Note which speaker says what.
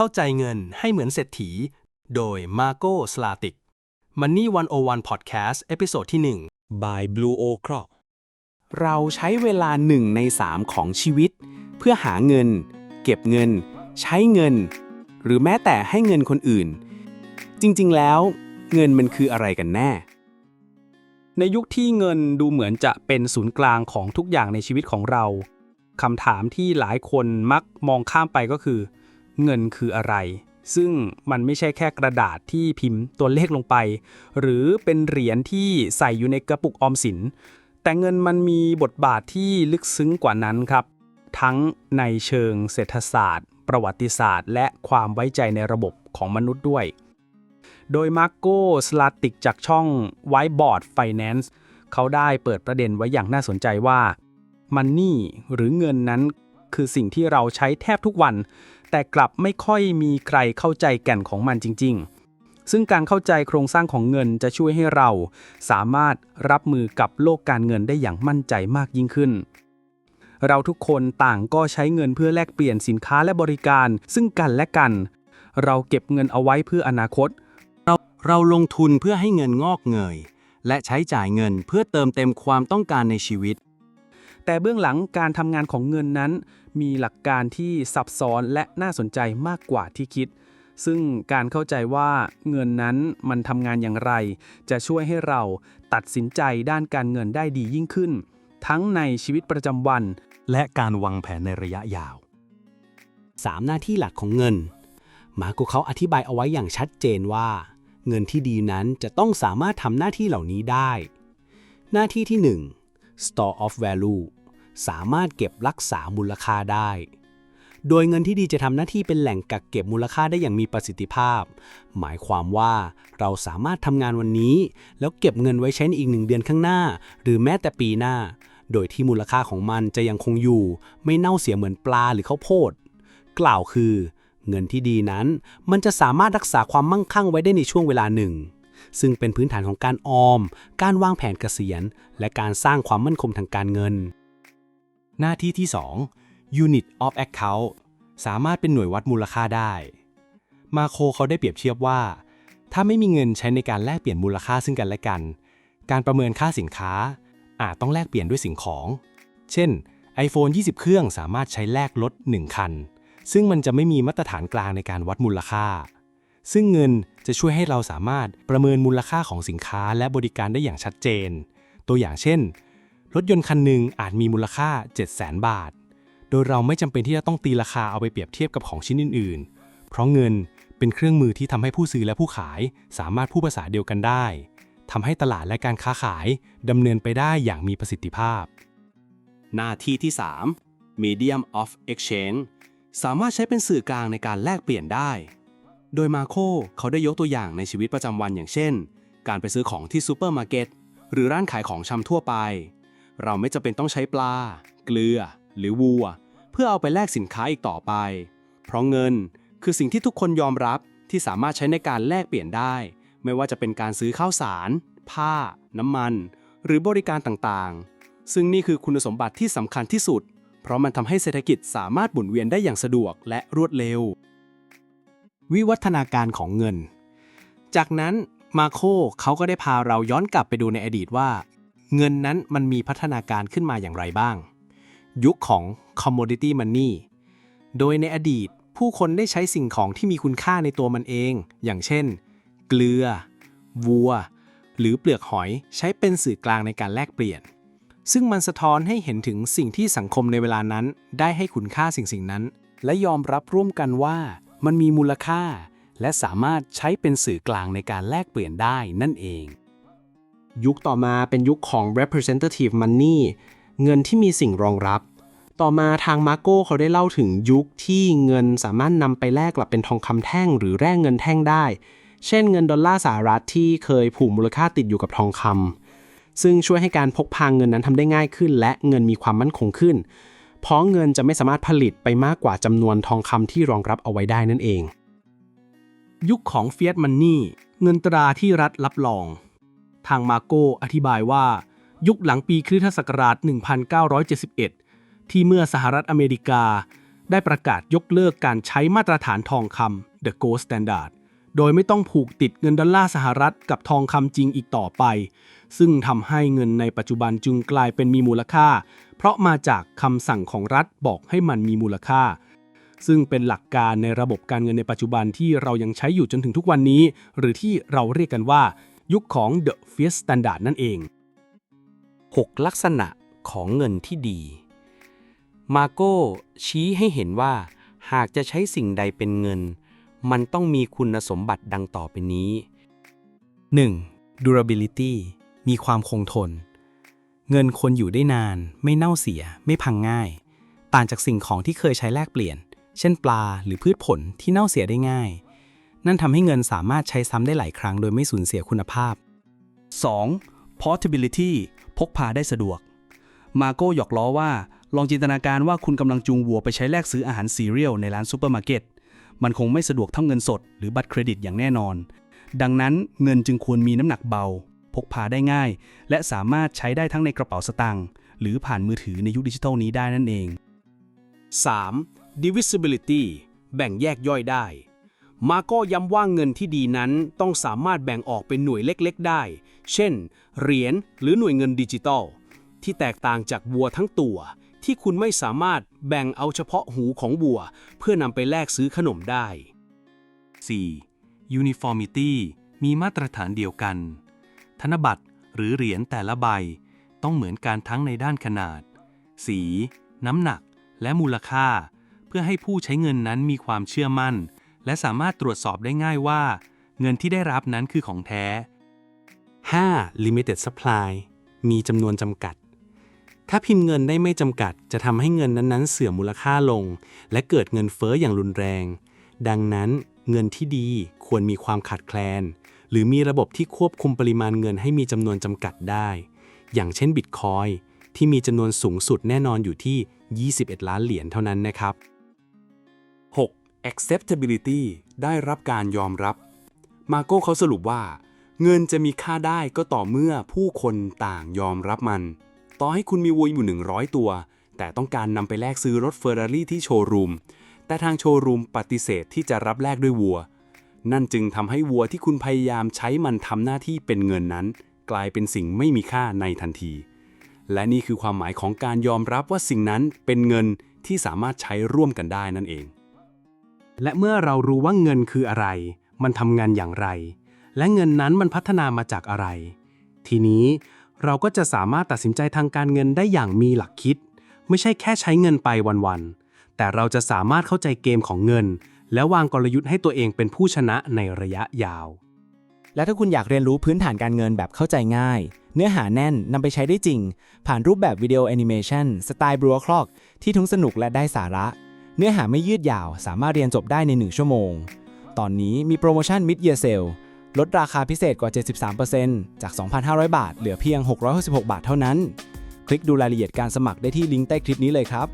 Speaker 1: เข้าใจเงินให้เหมือนเศรษฐี โดยมาโก้สลาติก Money 101 Podcast เอพิโซดที่
Speaker 2: by Blue o c r o
Speaker 3: เราใช้เวลาหนึ่งในสามของชีวิต เพื่อหาเงิน เก็บเงิน ใช้เงิน หรือแม้แต่ให้เงินคนอื่น จริงๆแล้ว เงินมันคืออะไรกันแน่
Speaker 4: ในยุคที่เงินดูเหมือนจะเป็นศูนย์กลางของทุกอย่างในชีวิตของเราคำถามที่หลายคนมักมองข้ามไปก็คือ เงินคืออะไร ซึ่งมันไม่ใช่แค่กระดาษที่พิมพ์ตัวเลขลงไป หรือเป็นเหรียญที่ใส่อยู่ในกระปุกออมสิน แต่เงินมันมีบทบาทที่ลึกซึ้งกว่านั้นครับ ทั้งในเชิงเศรษฐศาสตร์ ประวัติศาสตร์ และความไว้ใจในระบบของมนุษย์ด้วย โดยมาร์โกสลาติกจากช่อง Whiteboard Finance เขาได้เปิดประเด็นไว้อย่างน่าสนใจว่ามันนี่หรือเงินนั้นคือสิ่งที่เราใช้แทบทุกวัน แต่กลับไม่ค่อยมีใครเข้าใจแก่นของมันจริง ๆ ซึ่งการเข้าใจโครงสร้างของเงินจะช่วยให้เรา สามารถรับมือกับโลกการเงินได้อย่างมั่นใจมากยิ่งขึ้น เราทุกคนต่างก็ใช้เงินเพื่อแลกเปลี่ยนสินค้าและบริการ ซึ่งกันและกัน เราเก็บเงินเอาไว้เพื่ออนาคต
Speaker 1: เราเราลงทุนเพื่อให้เงินงอกเงย และใช้จ่ายเงินเพื่อเติมเต็มความต้องการในชีวิต
Speaker 4: แต่เบื้องหลังการทำงานของเงินนั้น มีหลักการที่ซับซ้อนและน่าสนใจมากกว่าที่คิด ซึ่งการเข้าใจว่าเงินนั้นมันทำงานอย่างไร จะช่วยให้เราตัดสินใจด้านการเงินได้ดียิ่งขึ้น ทั้งในชีวิตประจำวัน
Speaker 1: และการวางแผนในระยะยาว
Speaker 3: 3 หน้าที่หลักของเงิน มาโกเขาอธิบายเอาไว้อย่างชัดเจนว่า เงินที่ดีนั้นจะต้องสามารถทำหน้าที่เหล่านี้ได้ หน้าที่ที่ 1 store of value สามารถเก็บรักษามูลค่าได้ โดยเงินที่ดีจะทำหน้าที่เป็นแหล่งกักเก็บมูลค่าได้อย่างมีประสิทธิภาพ หมายความว่าเราสามารถทำงานวันนี้ แล้วเก็บเงินไว้ใช้ในอีกหนึ่งเดือนข้างหน้า หรือแม้แต่ปีหน้า โดยที่มูลค่าของมันจะยังคงอยู่ ไม่เน่าเสียเหมือนปลาหรือข้าวโพด กล่าวคือ เงินที่ดีนั้น มันจะสามารถรักษาความมั่งคั่งไว้ได้ในช่วงเวลาหนึ่งซึ่งเป็นพื้นฐานของการออม การวางแผนเกษียณ และการสร้างความมั่นคงทางการเงิน
Speaker 1: หน้าที่ที่ 2 Unit of Account สามารถเป็นหน่วยวัดมูลค่าได้ มาโคเขาได้เปรียบเทียบว่า ถ้าไม่มีเงินใช้ในการแลกเปลี่ยนมูลค่าซึ่งกันและกัน การประเมินค่าสินค้า อาจต้องแลกเปลี่ยนด้วยสิ่งของ เช่น iPhone 20 เครื่องสามารถใช้แลกรถ 1 คัน ซึ่งมันจะไม่มีมาตรฐานกลางในการวัดมูลค่า ซึ่งเงินจะช่วยให้เราสามารถประเมินมูลค่าของสินค้าและบริการได้อย่างชัดเจน ตัวอย่างเช่น รถยนต์คันหนึ่งอาจมีมูลค่า 700,000 บาท โดยเราไม่จำเป็นที่จะต้องตีราคาเอาไปเปรียบเทียบกับของชิ้นอื่น ๆ เพราะเงินเป็นเครื่องมือที่ทำให้ผู้ซื้อและผู้ขายสามารถพูดภาษาเดียวกันได้ทำให้ตลาดและการค้าขายดำเนินไปได้อย่างมีประสิทธิภาพ หน้าที่ที่ 3 Medium of Exchange สามารถใช้เป็นสื่อกลางในการแลกเปลี่ยนได้ โดยมาโคเขาได้ยกตัวอย่างในชีวิตประจำวันอย่างเช่น การไปซื้อของที่ซูเปอร์มาร์เก็ตหรือร้านขายของชำทั่วไป เราไม่จำเป็นต้องใช้ปลา เกลือ หรือวัว เพื่อเอาไปแลกสินค้าอีกต่อไป เพราะเงินคือสิ่งที่ทุกคนยอมรับที่สามารถใช้ในการแลกเปลี่ยนได้ ไม่ว่าจะเป็นการซื้อข้าวสาร ผ้า น้ำมัน หรือบริการต่างๆ ซึ่งนี่คือคุณสมบัติที่สำคัญที่สุด เพราะมันทำให้เศรษฐกิจสามารถหมุนเวียนได้อย่างสะดวกและรวดเร็ว วิวัฒนาการของเงิน จากนั้นมาโคเขาก็ได้พาเราย้อนกลับไปดูในอดีตว่า เงินนั้นมันมีพัฒนาการขึ้นมาอย่างไรบ้าง ยุคของ commodity money โดยในอดีตผู้คนได้ใช้สิ่งของที่มีคุณค่าในตัวมันเอง อย่างเช่น เกลือ วัว หรือเปลือกหอยใช้เป็นสื่อกลางในการแลกเปลี่ยน ซึ่งมันสะท้อนให้เห็นถึงสิ่งที่สังคมในเวลานั้น ได้ให้คุณค่าสิ่งสิ่งนั้น และยอมรับร่วมกันว่ามันมีมูลค่า และสามารถใช้เป็นสื่อกลางในการแลกเปลี่ยนได้นั่นเอง ยุคต่อมาเป็นยุคของ representative money เงินที่มีสิ่งรองรับ ต่อมาทางมาโก้เขาได้เล่าถึงยุคที่เงินสามารถนำไปแลกกลับเป็นทองคำแท่งหรือแร่เงินแท่งได้ เช่นเงินดอลลาร์สหรัฐที่เคยผูกมูลค่าติดอยู่กับทองคำซึ่งช่วยให้การพกพาเงินนั้นทำได้ง่ายขึ้น และเงินมีความมั่นคงขึ้น เพราะเงินจะไม่สามารถผลิตไปมากกว่าจำนวนทองคำที่รองรับเอาไว้ได้นั่นเอง ยุคของ Fiat Money เงินตราที่รัฐรับรอง ทางมาโกอธิบายว่า ยุคหลังปีคริสตศักราช 1971 ที่เมื่อสหรัฐอเมริกา ได้ประกาศยกเลิกการใช้มาตรฐานทองคำ The Gold Standard โดยไม่ต้องผูกติดเงินดอลลาร์สหรัฐกับทองคำจริงอีกต่อไป ซึ่งทำให้เงินในปัจจุบันจึงกลายเป็นมีมูลค่า เพราะมาจากคำสั่งของรัฐบอกให้มันมีมูลค่า ซึ่งเป็นหลักการในระบบการเงินในปัจจุบันที่เรายังใช้อยู่จนถึงทุกวันนี้ หรือที่เราเรียกกันว่า ยุคของ The Fiat Standard นั่นเอง
Speaker 5: 6 ลักษณะของเงินที่ดี มาโก้ชี้ให้เห็นว่า หากจะใช้สิ่งใดเป็นเงิน มันต้องมีคุณสมบัติดังต่อไปนี้
Speaker 6: 1. durability มีความคงทน เงินควรอยู่ได้นาน ไม่เน่าเสีย ไม่พังง่าย ต่างจากสิ่งของที่เคยใช้แลกเปลี่ยน เช่นปลาหรือพืชผลที่เน่าเสียได้ง่าย นั่นทำให้เงินสามารถใช้ซ้ำได้หลายครั้งโดยไม่สูญเสียคุณภาพ
Speaker 7: 2. portability พกพาได้สะดวก มาโก้หยอกล้อว่า ลองจินตนาการว่าคุณกำลังจูงวัวไปใช้แลกซื้ออาหารซีเรียลในร้านซูเปอร์มาร์เก็ต มันคงไม่สะดวกเท่าเงินสดหรือบัตรเครดิตอย่างแน่นอน ดังนั้นเงินจึงควรมีน้ำหนักเบา พกพาได้ง่าย และสามารถใช้ได้ทั้งในกระเป๋าสตางค์หรือผ่านมือถือในยุคดิจิทัลนี้ได้นั่นเอง
Speaker 1: 3. divisibility แบ่งแยกย่อยได้ มาโก้ย้ำว่าเงินที่ดีนั้นต้องสามารถแบ่งออกเป็นหน่วยเล็กๆได้ เช่น เหรียญหรือหน่วยเงินดิจิตอลที่แตกต่างจากวัวทั้งตัว ที่คุณไม่สามารถแบ่งเอาเฉพาะหูของวัว เพื่อนำไปแลกซื้อขนมได้
Speaker 8: 4. uniformity มีมาตรฐานเดียวกัน ธนบัตรหรือเหรียญแต่ละใบ ต้องเหมือนกันทั้งในด้านขนาด สี น้ำหนัก และมูลค่า เพื่อให้ผู้ใช้เงินนั้นมีความเชื่อมั่น และสามารถตรวจสอบได้ง่ายว่า เงินที่ได้รับนั้นคือของแท้
Speaker 1: 5. limited supply มีจำนวนจำกัด ถ้าพิมพ์เงินได้ไม่จำกัด จะทำให้เงินนั้นๆ เสื่อมมูลค่าลง และเกิดเงินเฟ้ออย่างรุนแรง ดังนั้นเงินที่ดีควรมีความขาดแคลน หรือมีระบบที่ควบคุมปริมาณเงินให้มีจำนวนจำกัดได้ อย่างเช่นบิตคอยที่มีจำนวนสูงสุดแน่นอนอยู่ที่ 21 ล้านเหรียญเท่านั้นนะครับ acceptability ได้รับการยอมรับ มาโก้เขาสรุปว่า เงินจะมีค่าได้ก็ต่อเมื่อผู้คนต่างยอมรับมัน ต่อให้คุณมีวัวอยู่ 100 ตัว แต่ต้องการนำไปแลกซื้อรถเฟอร์รารี่ที่โชว์รูม แต่ทางโชว์รูมปฏิเสธที่จะรับแลกด้วยวัว นั่นจึงทำให้วัวที่คุณพยายามใช้มันทำหน้าที่เป็นเงินนั้น กลายเป็นสิ่งไม่มีค่าในทันที และนี่คือความหมายของการยอมรับว่าสิ่งนั้นเป็นเงินที่สามารถใช้ร่วมกันได้นั่นเอง และเมื่อเรารู้ว่าเงินคืออะไร มันทำงานอย่างไร และเงินนั้นมันพัฒนามาจากอะไร ทีนี้เราก็จะสามารถตัดสินใจทางการเงินได้อย่างมีหลักคิด ไม่ใช่แค่ใช้เงินไปวันๆ แต่เราจะสามารถเข้าใจเกมของเงิน และวางกลยุทธ์ให้ตัวเองเป็นผู้ชนะในระยะยาว
Speaker 9: และถ้าคุณอยากเรียนรู้พื้นฐานการเงินแบบเข้าใจง่าย เนื้อหาแน่นนำไปใช้ได้จริง ผ่านรูปแบบวิดีโอแอนิเมชันสไตล์บรัวคลอกที่ทั้งสนุกและได้สาระ เนื้อหาไม่ยืดยาวสามารถเรียนจบได้ใน 1 ชั่วโมง ตอนนี้มีโปรโมชั่น Mid Year Sale ลดราคาพิเศษกว่า 73%จาก 2,500 บาท เหลือเพียง 666 บาทเท่านั้น คลิกดูรายละเอียดการสมัครได้ที่ลิงก์ใต้คลิปนี้เลยครับ